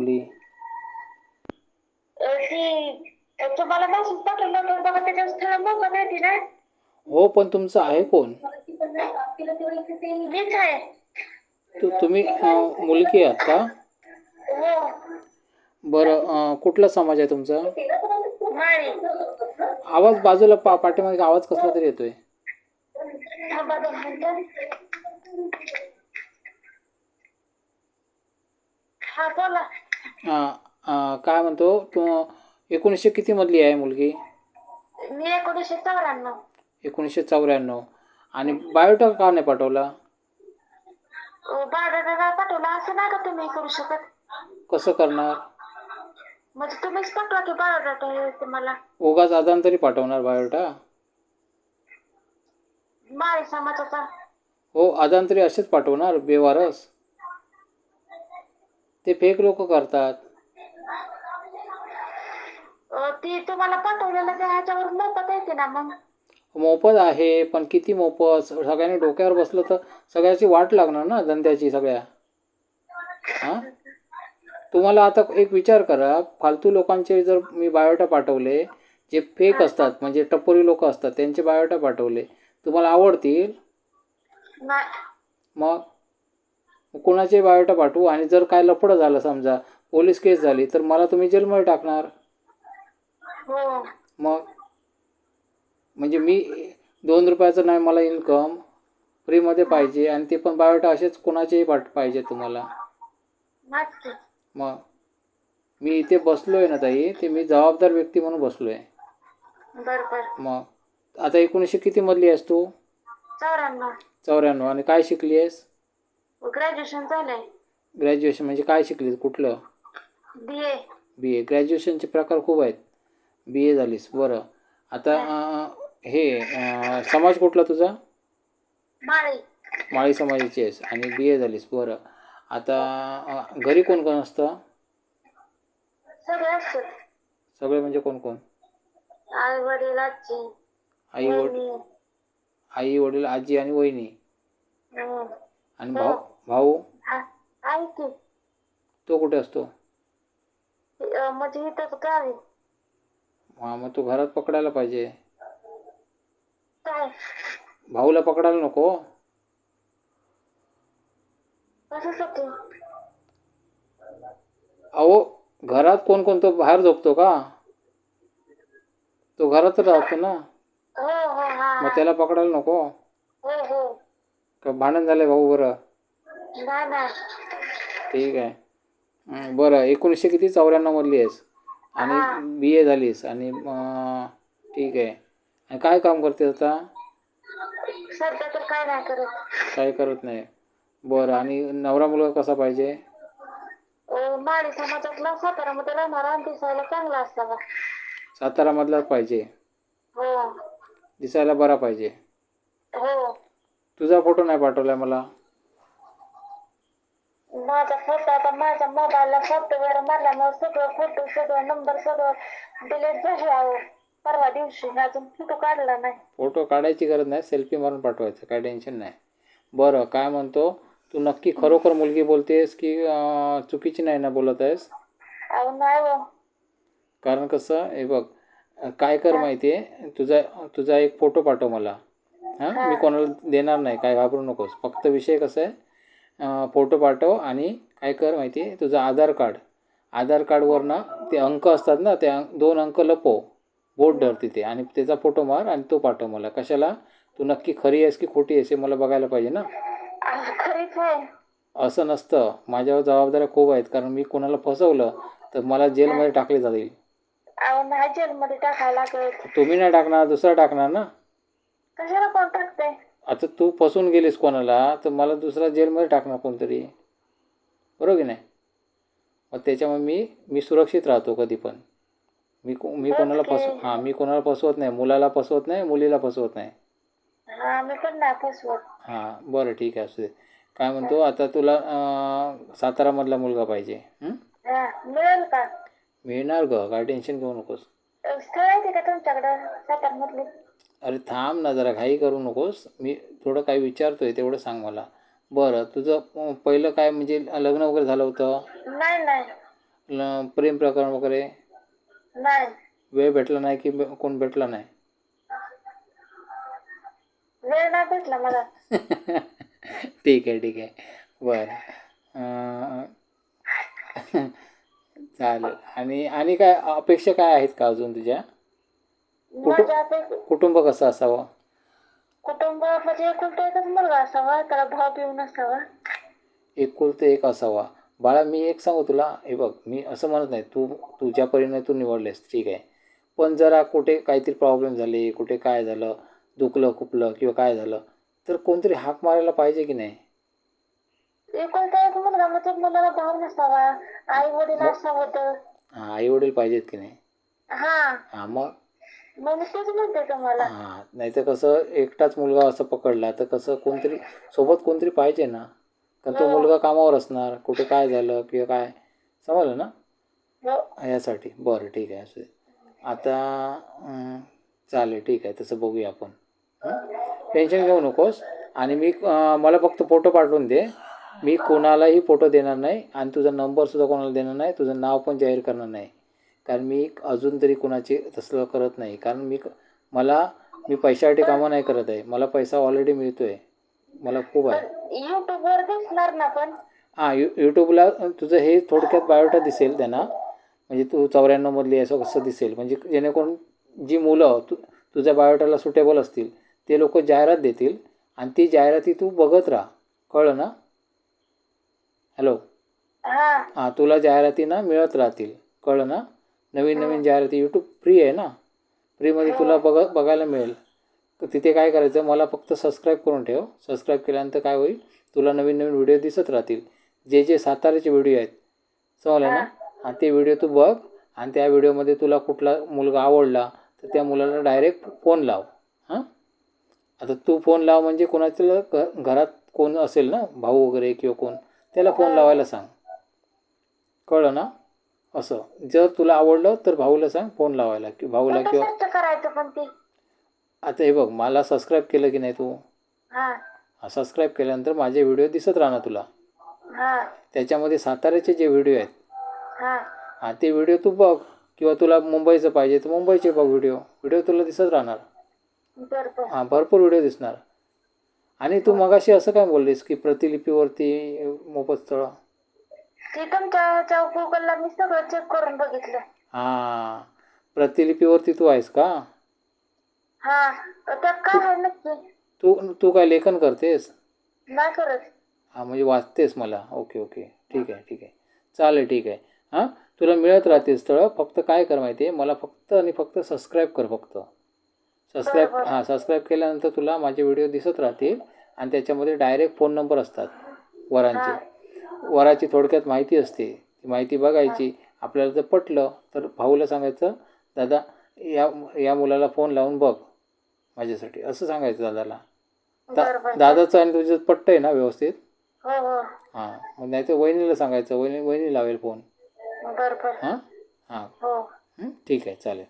पाठवली अ, ती अ, तुम्हाला मेसेज पाठवला होता बघा त्याच्यावर स्थळ मोबाईल येते ना? हो पण तुमचं आहे कोण? मीच आहे. तू तुम्ही अं, मुलगी आहात का? हो. बरं अं, कुठला समाज आहे तुमचा? माळी आवाज बाजूला पा पाठीमागे आवाज कसला तरी येतोय. थांबा दोन मिनिटं. हा बोला. काय म्हणतो? तू एकोणीसशे किती मधली आहे मुलगी? मी एकोणीसशे चौऱ्याण्णव. एकोणीसशे चौऱ्याण्णव. आणि बायोटा का नाही पाठवला? बाळादादा पाठवला? असं नाही का तुम्ही करू शकत? कसं करणार? म्हणजे तुम्हीच पाठवा की बाळादादा हे ते मला. उगाच आदान तरी पाठवणार बायोटा माळी समाजाचा. हो आदान तरी असेच पाठवणार बेवारस? ते फेक लोक करतात. अ, ती तुम्हाला पाठवलेलं त्या ह्याच्यावर मोफत येते ना मग? मोफत आहे पण किती मोफत? सगळ्यांनी डोक्यावर बसलं तर सगळ्याची वाट लागणार ना धंद्याची सगळ्या. हां? तुम्हाला आता एक विचार करा फालतू लोकांचे जर मी बायोटा पाठवले जे फेक असतात म्हणजे टपोरी लोक असतात त्यांचे बायोटा पाठवले तुम्हाला आवडतील? नाही. मग मग? कोणाचे बायोटा पाठवू? आणि जर काय लफडं झालं समजा पोलीस केस झाली तर मला तुम्ही जेलमध्ये टाकणार? हो. मग? म्हणजे मी दोन रुपयाचं नाही मला इन्कम फ्रीमध्ये पाहिजे आणि ते पण बायोटा असेच कोणाचेही पाठ पाहिजे तुम्हाला. मग? मी इथे बसलो आहे ना ताई ते मी जबाबदार व्यक्ती म्हणून बसलो आहे बर बर मग? आता एकोणीसशे कितीमधली आहेस तू? चौऱ्याण्णव. चौऱ्याण्णव. आणि काय शिकली आहेस? ग्रॅज्युएशन झालंय. ग्रॅज्युएशन म्हणजे काय शिकलीस? कुठलं? बी ए बी ए ग्रॅज्युएशनचे प्रकार खूप आहेत. बी ए झालीस. बरं. आता अं, हे अं, समाज कुठला तुझा? माळी. माळी समाजाची आहेस. आणि बी ए झालीस. बरं. आता अं, घरी कोण कोण असतं? सगळे असतात. सगळे म्हणजे कोण कोण? आई वडील आजी. आई वडील. बहिणी. आई वडील आजी आणि वहिनी. हम्म. आणि भाऊ? भाऊ? तो कुठे असतो? म्हणजे गावी. हा मग तो घरात पकडायला पाहिजे. काय? भाऊला पकडायला नको. कशासाठी अहो घरात कोण कोण तो बाहेर झोपतो का? तो घरातच राहतो ना. हो हो हा मग त्याला पकडायला नको. हो हो. का भांडण झालंय भाऊ बरं? ठीक आहे. बरं. एकोणीसशे किती चौऱ्याण्णवमधली आहेस? आणि बी ए झालीस. आणि ठीक आहे. आणि काय काम करते आता? सध्या तर काय नाही करत. काय करत नाही. बरं. आणि नवरा मुलगा कसा पाहिजे? अ, माळी समाजातला सातारामध्ये राहणारा आणि दिसायला चांगला असावा. सातारामधलाच पाहिजे. हो. दिसायला बरा पाहिजे. हो. तुझा फोटो नाही पाठवला मला? माझा फोटो आता माझ्या मोबाईलला सॉफ्टवेअर मारल्यामुळे सगळं फोटो सगळं नंबर सगळं डिलीट झाले अहो. परवा दिवशी अजून फोटो काढला नाही. फोटो काढायची गरज नाही सेल्फी मारून पाठवायचं काय टेन्शन नाही. बरं काय म्हणतो? तू नक्की खरोखर मुलगी बोलतेस की अं, चुकीची नाही ना बोलत आहेस? अहो नाही हो. कारण कसं हे बघ काय कर माहिती आहे तुझा तुझा एक फोटो पाठव मला. हां? मी कोणाला देणार नाही काय घाबरू नकोस. फक्त विषय कसा आहे फोटो पाठव आणि काय कर माहिती आहे? तुझं आधार कार्ड. आधार कार्डवर ना ते अंक असतात ना ते अंक दोन अंक लपव. बोट धर तिथे आणि त्याचा फोटो मार आणि तो पाठव मला. कशाला? तू नक्की खरी आहेस की खोटी आहेस हे मला बघायला पाहिजे ना? असं नसतं. माझ्यावर जबाबदाऱ्या खूप आहेत कारण मी कोणाला फसवलं तर मला जेलमध्ये टाकले जाईल तुम्ही नाही टाकणार दुसरा टाकणार ना? कशाला कोण टाकते आता तू फसून गेलीस कोणाला तर मला दुसरा जेलमध्ये टाकणार कोणतरी. बरोबर की नाही? मग त्याच्यामुळे मी मी सुरक्षित राहतो कधी पण. मी को मी कोणाला फसव हां मी कोणाला फसवत नाही. मुलाला फसवत नाही मुलीला फसवत नाही. हा हां बरं ठीक आहे असू दे. काय म्हणतो आता तुला सातारामधला मुलगा पाहिजे मिळणार ग काय टेन्शन घेऊ नकोस. आहे अरे थांब ना जरा घाई करू नकोस. मी थोडं काही विचारतोय तेवढं सांग मला. बरं तुझं अं, पहिलं काय म्हणजे लग्न वगैरे झालं होतं? नाही नाही. ल- प्रेम प्रकरण वगैरे? नाही. वेळ भेटला नाही की बे- कोण भेटला नाही? वेळ नाही भेटला मला. ठीक आहे ठीक आहे. बरं. अं, चालेल. आणि आणि काय अपेक्षा काय आहेत का अजून तुझ्या? पैकी कुटुंब कसं असावं? कुटुंब म्हणजे एकुलता एकच मुलगा असावा त्याला भाव बिव नसावा एकुलते एक असावा. बाळा मी एक सांगू तुला. हे बघ मी असं म्हणत नाही तू तुझ्या परीने तू निवडलेस ठीक आहे. पण जरा कुठे काहीतरी प्रॉब्लेम झाले कुठे काय झालं दुखलं खुपलं किंवा काय झालं तर कोणतरी हाक मारायला पाहिजे की नाही? एकुलता एक मुलगा म्हणजे मुलाला भाव नसावा आई वडील असावं तर. हां आई वडील पाहिजेत की नाही? हा. हां मग? मग मी तेच म्हणते तुम्हाला हां नाही तर कसं एकटाच मुलगा असं पकडला तर कसं कोणतरी सोबत कोणतरी पाहिजे ना. कारण तो मुलगा कामावर असणार कुठे काय झालं किंवा काय. समजलं ना? हो. यासाठी. बरं ठीक आहे असू. दे आता अं, चालेल ठीक आहे तसं बघूया आपण. टेन्शन घेऊ नकोस. आणि मी अं, मला फक्त फोटो पाठवून दे. मी कोणालाही फोटो देणार नाही आणि तुझा नंबरसुद्धा कोणाला देणार नाही. तुझं नाव पण जाहीर करणार नाही. कारण मी अजून तरी कोणाचे तसलं करत नाही. कारण मी मला मी पैशासाठी कामं नाही करत आहे. मला पैसा ऑलरेडी मिळतो आहे मला खूप आहे. युट्यूब वर दिसणार ना पण? हां यू यूट्यूबला तुझं हे थोडक्यात बायोटा दिसेल त्यांना. म्हणजे तू चौऱ्याण्णवमधली असं कसं दिसेल. म्हणजे जेणेकरून जी मुलं तु तुझ्या बायोटाला सुटेबल असतील ते लोक जाहिरात देतील. आणि ती जाहिराती तू बघत राहा. कळलं ना? हॅलो हा. हां तुला जाहिराती ना मिळत राहतील. कळलं ना? नवीन नवीन जाहिराती यूट्यूब फ्री आहे ना? फ्रीमध्ये तुला बघ बघायला मिळेल. तर तिथे काय करायचं मला फक्त सबस्क्राईब करून ठेव. सबस्क्राईब केल्यानंतर काय होईल तुला नवीन नवीन व्हिडिओ दिसत राहतील. जे जे साताऱ्याचे व्हिडिओ आहेत. समजलं ना? हां. ते व्हिडिओ तू बघ आणि त्या व्हिडिओमध्ये तुला कुठला मुलगा आवडला तर त्या मुलाला डायरेक्ट फोन लाव. हां? आता तू फोन लाव म्हणजे कोणाच्या घ- घरात कोण असेल ना? भाऊ वगैरे किंवा कोण त्याला फोन लावायला सांग. कळलं ना? असं. जर तुला आवडलं तर भाऊला सांग फोन लावायला की भाऊला किंवा सर्च करायचं पण ते. आता हे बघ मला सबस्क्राईब केलं की नाही तू? हा. सबस्क्राईब केल्यानंतर माझे व्हिडिओ दिसत राहणार तुला. हा. त्याच्यामध्ये साताऱ्याचे जे व्हिडिओ आहेत हा. हां ते व्हिडिओ तू बघ किंवा तुला मुंबईचं पाहिजे तर मुंबईचे बघ व्हिडिओ व्हिडिओ तुला दिसत राहणार. हां भरपूर व्हिडिओ दिसणार. आणि तू मगाशी असं काय बोललीस की प्रतिलिपीवरती मोफत स्थळं? ते तुमच्या ह्याच्या गुगलला मी सगळं चेक करून बघितलं. हां. प्रतिलिपीवरती तू आहेस का? हा. त्यात काय आहे नक्की? तू तू काय लेखन करतेस? नाही करत. हां म्हणजे वाचतेस मला. Okay okay. ठीक आहे ठीक आहे. चालेल ठीक आहे. हां? तुला मिळत राहते स्थळं. फक्त काय कर माहिती आहे? मला फक्त आणि फक्त सबस्क्राईब कर फक्त. सबस्क्राईब बरं. हां सबस्क्राईब केल्यानंतर तुला माझे व्हिडिओ दिसत राहतील आणि त्याच्यामध्ये डायरेक्ट फोन नंबर असतात वरांचे. वराची थोडक्यात माहिती असते. ती माहिती बघायची. आपल्याला जर पटलं तर भाऊला सांगायचं दादा या या मुलाला फोन लावून बघ माझ्यासाठी. असं सांगायचं दादाला. दा दादाचं आणि तुझं पट्ट आहे ना व्यवस्थित? हो हो. हां. मग नाही तर वहिनीला सांगायचं. वहिनी वहिनी लावेल फोन हां? हां. हो. हं? ठीक आहे. चालेल.